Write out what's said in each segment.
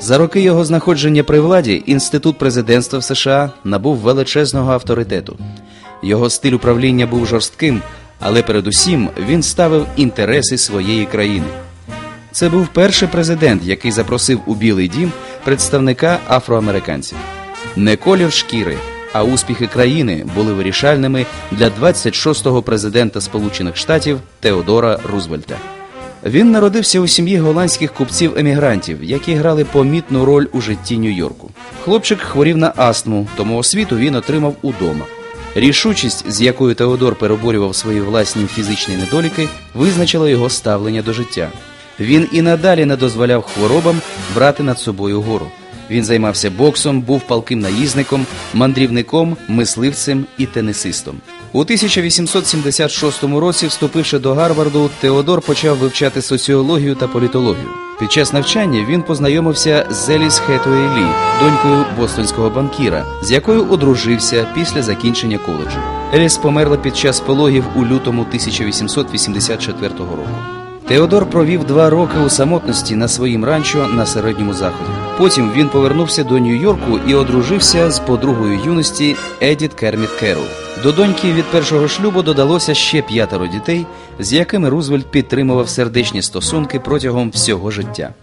За роки його знаходження при владі інститут президентства в США набув величезного авторитету. Його стиль управління був жорстким, але передусім він ставив інтереси своєї країни. Це був перший президент, який запросив у Білий дім представника афроамериканців. Не колір шкіри, а успіхи країни були вирішальними для 26-го президента Сполучених Штатів Теодора Рузвельта. Він народився у сім'ї голландських купців-емігрантів, які грали помітну роль у житті Нью-Йорку. Хлопчик хворів на астму, тому освіту він отримав удома. Рішучість, з якою Теодор переборював свої власні фізичні недоліки, визначила його ставлення до життя. Він і надалі не дозволяв хворобам брати над собою гору. Він займався боксом, був палким наїзником, мандрівником, мисливцем і тенісистом. У 1876 році, вступивши до Гарварду, Теодор почав вивчати соціологію та політологію. Під час навчання він познайомився з Еліс Хетуей Лі, донькою бостонського банкіра, з якою одружився після закінчення коледжу. Еліс померла під час пологів у лютому 1884 року. Теодор провів два роки у самотності на своїм ранчо на середньому заході. Потім він повернувся до Нью-Йорку і одружився з подругою юності Едіт Керміт Керол. До доньки від першого шлюбу додалося ще п'ятеро дітей, з якими Рузвельт підтримував сердечні стосунки протягом всього життя.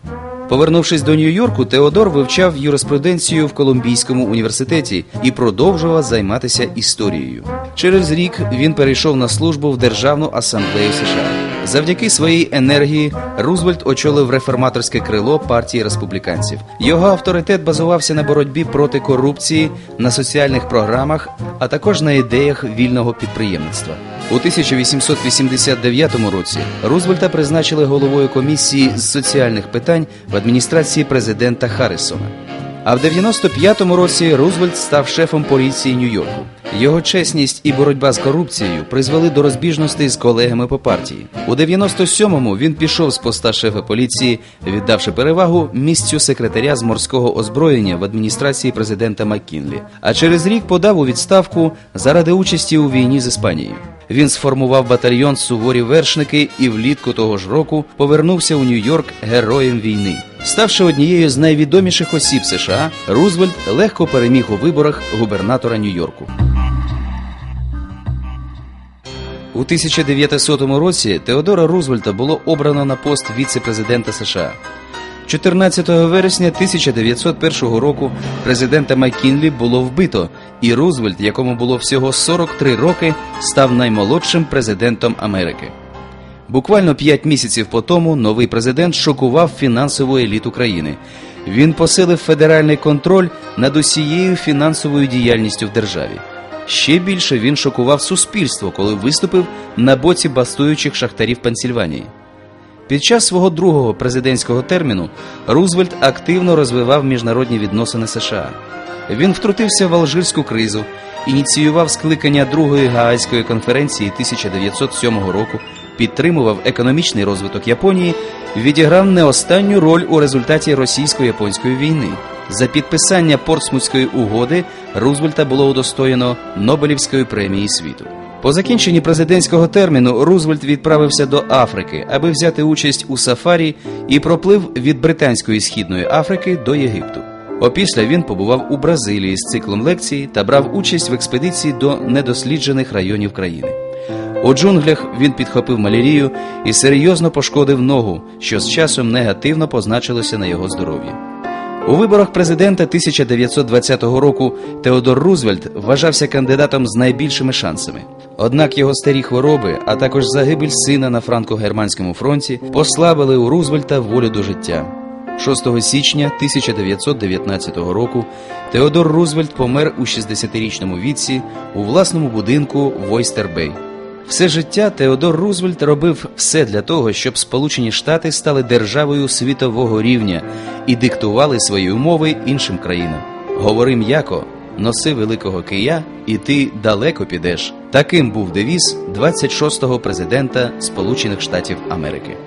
Повернувшись до Нью-Йорку, Теодор вивчав юриспруденцію в Колумбійському університеті і продовжував займатися історією. Через рік він перейшов на службу в Державну асамблею США. Завдяки своїй енергії Рузвельт очолив реформаторське крило партії республіканців. Його авторитет базувався на боротьбі проти корупції, на соціальних програмах, а також на ідеях вільного підприємництва. У 1889 році Рузвельта призначили головою комісії з соціальних питань в адміністрації президента Харрісона. А в 95-му році Рузвельт став шефом поліції Нью-Йорку. Його чесність і боротьба з корупцією призвели до розбіжностей з колегами по партії. У 97-му він пішов з поста шефа поліції, віддавши перевагу місцю секретаря з морського озброєння в адміністрації президента Маккінлі. А через рік подав у відставку заради участі у війні з Іспанією. Він сформував батальйон суворі вершники і влітку того ж року повернувся у Нью-Йорк героєм війни. Ставши однією з найвідоміших осіб США, Рузвельт легко переміг у виборах губернатора Нью-Йорку. У 1900 році Теодора Рузвельта було обрано на пост віце-президента США. 14 вересня 1901 року президента Маккінлі було вбито, і Рузвельт, якому було всього 43 роки, став наймолодшим президентом Америки. Буквально 5 місяців по тому новий президент шокував фінансову еліту країни. Він посилив федеральний контроль над усією фінансовою діяльністю в державі. Ще більше він шокував суспільство, коли виступив на боці бастуючих шахтарів Пенсільванії. Під час свого другого президентського терміну Рузвельт активно розвивав міжнародні відносини США. Він втрутився в алжирську кризу, ініціював скликання другої Гаазької конференції 1907 року, підтримував економічний розвиток Японії, відіграв не останню роль у результаті російсько-японської війни. За підписання Портсмутської угоди Рузвельта було удостоєно Нобелівської премії світу. По закінченні президентського терміну Рузвельт відправився до Африки, аби взяти участь у сафарі і проплив від британської східної Африки до Єгипту. Опісля він побував у Бразилії з циклом лекцій та брав участь в експедиції до недосліджених районів країни. У джунглях він підхопив малярію і серйозно пошкодив ногу, що з часом негативно позначилося на його здоров'ї. У виборах президента 1920 року Теодор Рузвельт вважався кандидатом з найбільшими шансами. Однак його старі хвороби, а також загибель сина на франко-германському фронті, послабили у Рузвельта волю до життя. 6 січня 1919 року Теодор Рузвельт помер у 60-річному віці у власному будинку в Ойстербей. Все життя Теодор Рузвельт робив все для того, щоб Сполучені Штати стали державою світового рівня і диктували свої умови іншим країнам. Говори м'яко, носи великого кия, і ти далеко підеш. Таким був девіз 26-го президента Сполучених Штатів Америки.